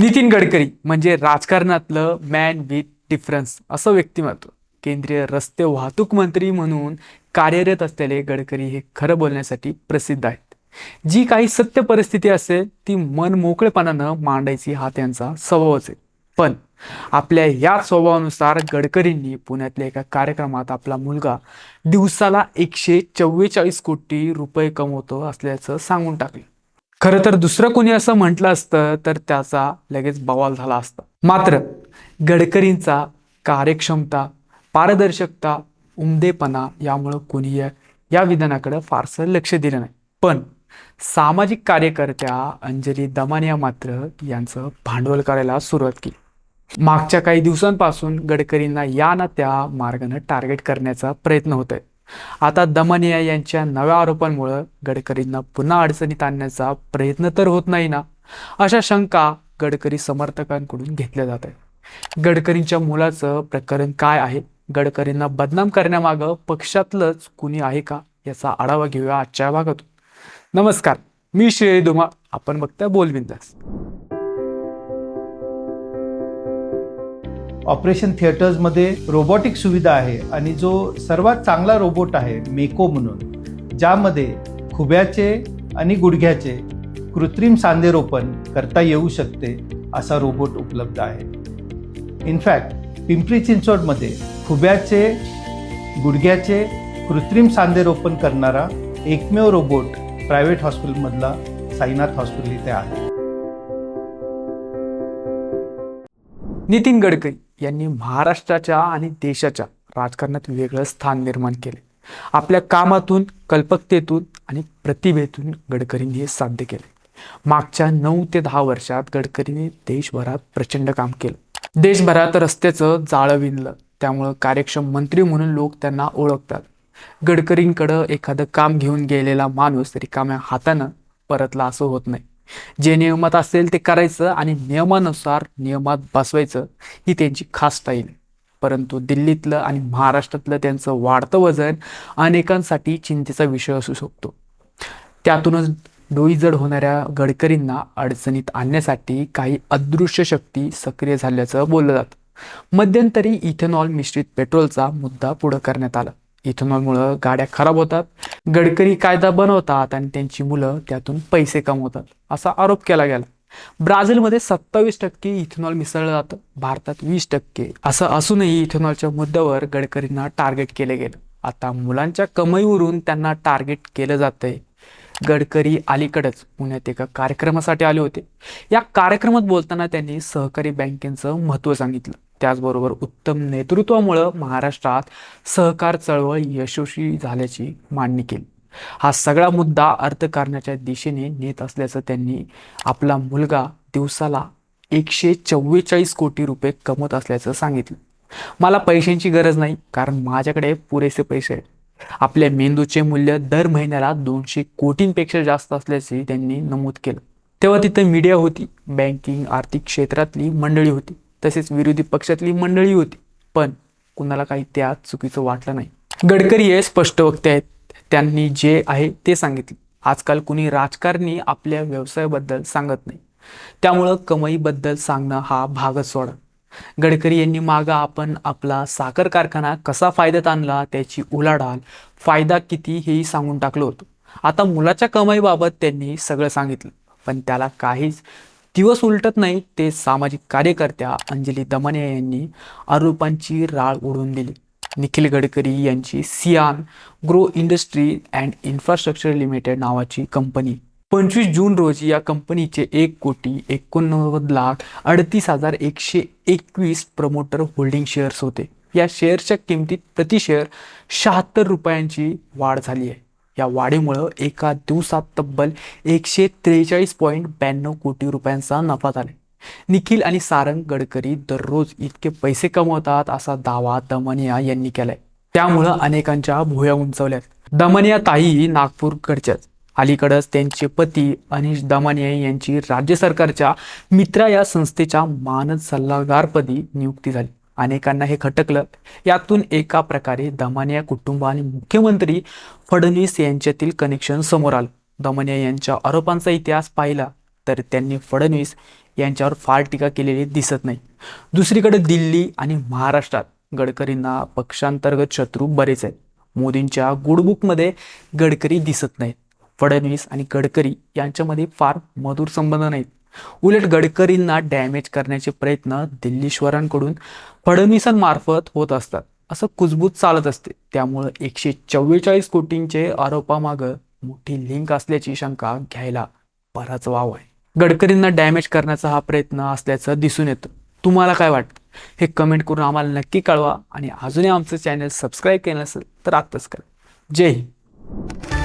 नितीन गडकरी म्हणजे राजकारणातलं man with difference असं व्यक्तिमत्व. केंद्रीय रस्ते वाहतूक मंत्री म्हणून कार्यरत असलेले गडकरी हे खरं बोलण्यासाठी प्रसिद्ध आहेत. जी काही सत्य परिस्थिती असेल ती मन मोकळेपणानं मांडायची हा त्यांचा स्वभावच आहे. पण आपल्या याच स्वभावानुसार गडकरींनी पुण्यातल्या एका कार्यक्रमात आपला मुलगा दिवसाला एकशे चव्वेचाळीस कोटी रुपये कमवतो असल्याचं सांगून टाकलं. खरं तर दुसरं कोणी असं म्हटलं असतं तर त्याचा लगेच बवाल झाला असता. मात्र गडकरींचा कार्यक्षमता पारदर्शकता उमदेपणा यामुळं कोणी या विधानाकडं फारसं लक्ष दिलं नाही. पण सामाजिक कार्यकर्त्या अंजली दमानिया मात्र यांचं भांडवल करायला सुरुवात केली. मागच्या काही दिवसांपासून गडकरींना या ना त्या मार्गानं टार्गेट करण्याचा प्रयत्न होत आहे आता दमनिया यांच्या नव्या आरोपांमुळं गडकरींना पुन्हा अडचणीत आणण्याचा प्रयत्न तर होत नाही ना अशा शंका गडकरी समर्थकांकडून घेतल्या जात आहेत. गडकरींच्या मुलाचं प्रकरण काय आहे? गडकरींना बदनाम करण्यामागं पक्षातलंच कुणी आहे का? याचा आढावा घेऊया आजच्या भागातून. नमस्कार मी श्रेय दुमा आपण बघताय बोलविंदास ऑपरेशन थिएटर्समध्ये रोबोटिक सुविधा आहे आणि जो सर्वात चांगला रोबोट आहे मेको म्हणून ज्यामध्ये खुब्याचे आणि गुडघ्याचे कृत्रिम सांधेरोपण करता येऊ शकते असा रोबोट उपलब्ध आहे. इनफॅक्ट पिंपरी चिंचवडमध्ये खुब्याचे गुडघ्याचे कृत्रिम सांधेरोपण करणारा एकमेव रोबोट प्रायव्हेट हॉस्पिटलमधला साईनाथ हॉस्पिटल इथे आहे. नितीन गडकरी. यांनी महाराष्ट्राच्या आणि देशाच्या राजकारणात वेगळं स्थान निर्माण केले. आपल्या कामातून कल्पकतेतून आणि प्रतिभेतून गडकरींनी हे साध्य केले. मागच्या नऊ ते दहा वर्षात गडकरींनी देशभरात प्रचंड काम केलं. देशभरात रस्त्याचं जाळं विणलं. त्यामुळं कार्यक्षम मंत्री म्हणून लोक त्यांना ओळखतात. गडकरींकडं एखादं काम घेऊन गेलेला माणूस रिकाम्या हातानं परतला असं होत नाही. जे नियमात असेल ते करायचं आणि नियमानुसार नियमात बसवायचं ही त्यांची खास स्टाईल आहे. परंतु दिल्लीतलं आणि महाराष्ट्रातलं त्यांचं वाढतं वजन अनेकांसाठी चिंतेचा विषय असू शकतो. त्यातूनच डोईजड होणाऱ्या गडकरींना अडचणीत आणण्यासाठी काही अदृश्य शक्ती सक्रिय झाल्याचं बोललं जातं. मध्यंतरी इथेनॉल मिश्रित पेट्रोलचा मुद्दा पुढं करण्यात आला. इथेनॉलमुळं गाड्या खराब होतात गडकरी कायदा बनवतात आणि त्यांची मुलं त्यातून पैसे कमवतात असा आरोप केला गेला. ब्राझीलमध्ये सत्तावीस टक्के इथेनॉल मिसळलं जातं भारतात वीस टक्के असं असूनही इथेनॉलच्या मुद्द्यावर गडकरींना टार्गेट केलं गेलं. आता मुलांच्या कमाईवरून त्यांना टार्गेट केलं जातंय. गडकरी अलीकडेच पुण्यात एका कार्यक्रमासाठी आले होते. या कार्यक्रमात बोलताना त्यांनी सहकारी बँकेचं महत्त्व सांगितलं. त्याचबरोबर उत्तम नेतृत्वामुळं महाराष्ट्रात सहकार चळवळ यशस्वी झाल्याची मांडणी केली. हा सगळा मुद्दा अर्थकारणाच्या दिशेने नेत असल्याचं त्यांनी आपला मुलगा दिवसाला एकशे चव्वेचाळीस कोटी रुपये कमवत असल्याचं सांगितलं. मला पैशांची गरज नाही कारण माझ्याकडे पुरेसे पैसे आहेत. आपल्या मेंदूचे मूल्य दर महिन्याला दोनशे कोटींपेक्षा जास्त असल्याचे त्यांनी नमूद केलं. तेव्हा तिथं मीडिया होती बँकिंग आर्थिक क्षेत्रातली मंडळी होती. तसेच विरोधी पक्षातली मंडळी होती. पण कुणाला काही त्यात चुकीचं वाटलं नाही. गडकरी हे स्पष्ट वक्ते आहेत. त्यांनी जे आहे ते सांगितले. आजकाल कुणी राजकारणी आपल्या व्यवसायाबद्दल सांगत नाही. त्यामुळं कमाईबद्दल सांगणं हा भागच सोडा. गडकरी यांनी मागं आपण आपला साखर कारखाना कसा फायद्यात आणला त्याची उलाढाल फायदा किती हेही सांगून टाकलं होतं. आता मुलाच्या कमाईबाबत त्यांनी सगळं सांगितलं. पण त्याला काहीच दिवस उलटत नाही ते सामाजिक कार्यकर्त्या अंजली दमानिया यांनी आरोपांची राळ ओढून दिली. निखिल गडकरी यांची Cian agro industry and infrastructure limited नावाची कंपनी. पंचवीस जून रोजी या कंपनीचे एक कोटी एकोणनव्वद लाख अडतीस हजार एकशे एकवीस प्रमोटर होल्डिंग शेअर्स होते. या शेअर्सच्या किमतीत प्रति शेअर शहात्तर रुपयांची वाढ झाली आहे. या वाढीमुळं एका दिवसात तब्बल एकशे त्रेचाळीस पॉईंट ब्याण्णव कोटी रुपयांचा नफा झाला निखिल आणि सारंग गडकरी दररोज इतके पैसे कमवतात असा दावा दमनिया यांनी केलाय. त्यामुळं अनेकांच्या भुया उंचवल्यात. दमनिया ताई नागपूरकडच्याच अलीकडंच त्यांचे पती अनिश दमानिया यांची राज्य सरकारच्या मित्रा या संस्थेच्या मानद सल्लागारपदी नियुक्ती झाली. अनेकांना हे खटकलं. यातून एका प्रकारे दमानिया कुटुंब आणि मुख्यमंत्री फडणवीस यांच्यातील कनेक्शन समोर आलं. दमानिया यांच्या आरोपांचा इतिहास पाहिला तर त्यांनी फडणवीस यांच्यावर फार टीका केलेली दिसत नाही. दुसरीकडे दिल्ली आणि महाराष्ट्रात गडकरींना पक्षांतर्गत शत्रू बरेच आहेत. मोदींच्या गुडबुकमध्ये गडकरी दिसत नाहीत. फडणवीस आणि गडकरी यांच्यामध्ये फार मधुर संबंध नाहीत. उलट गडकरींना डॅमेज करण्याचे प्रयत्न दिल्लीश्वरांकडून फडणवीसांमार्फत होत असतात. असं कुजबूज चालत असते. त्यामुळं एकशे चव्वेचाळीस कोटींचे आरोपामागं मोठी लिंक असल्याची शंका घ्यायला बराच वाव आहे. गडकरींना डॅमेज करण्याचा हा प्रयत्न असल्याचं दिसून येतं. तुम्हाला काय वाटतं? हे कमेंट करून आम्हाला नक्की कळवा आणि अजूनही आमचं चॅनल सबस्क्राईब केलं असेल तर आत्ताच करा. जय हिंद.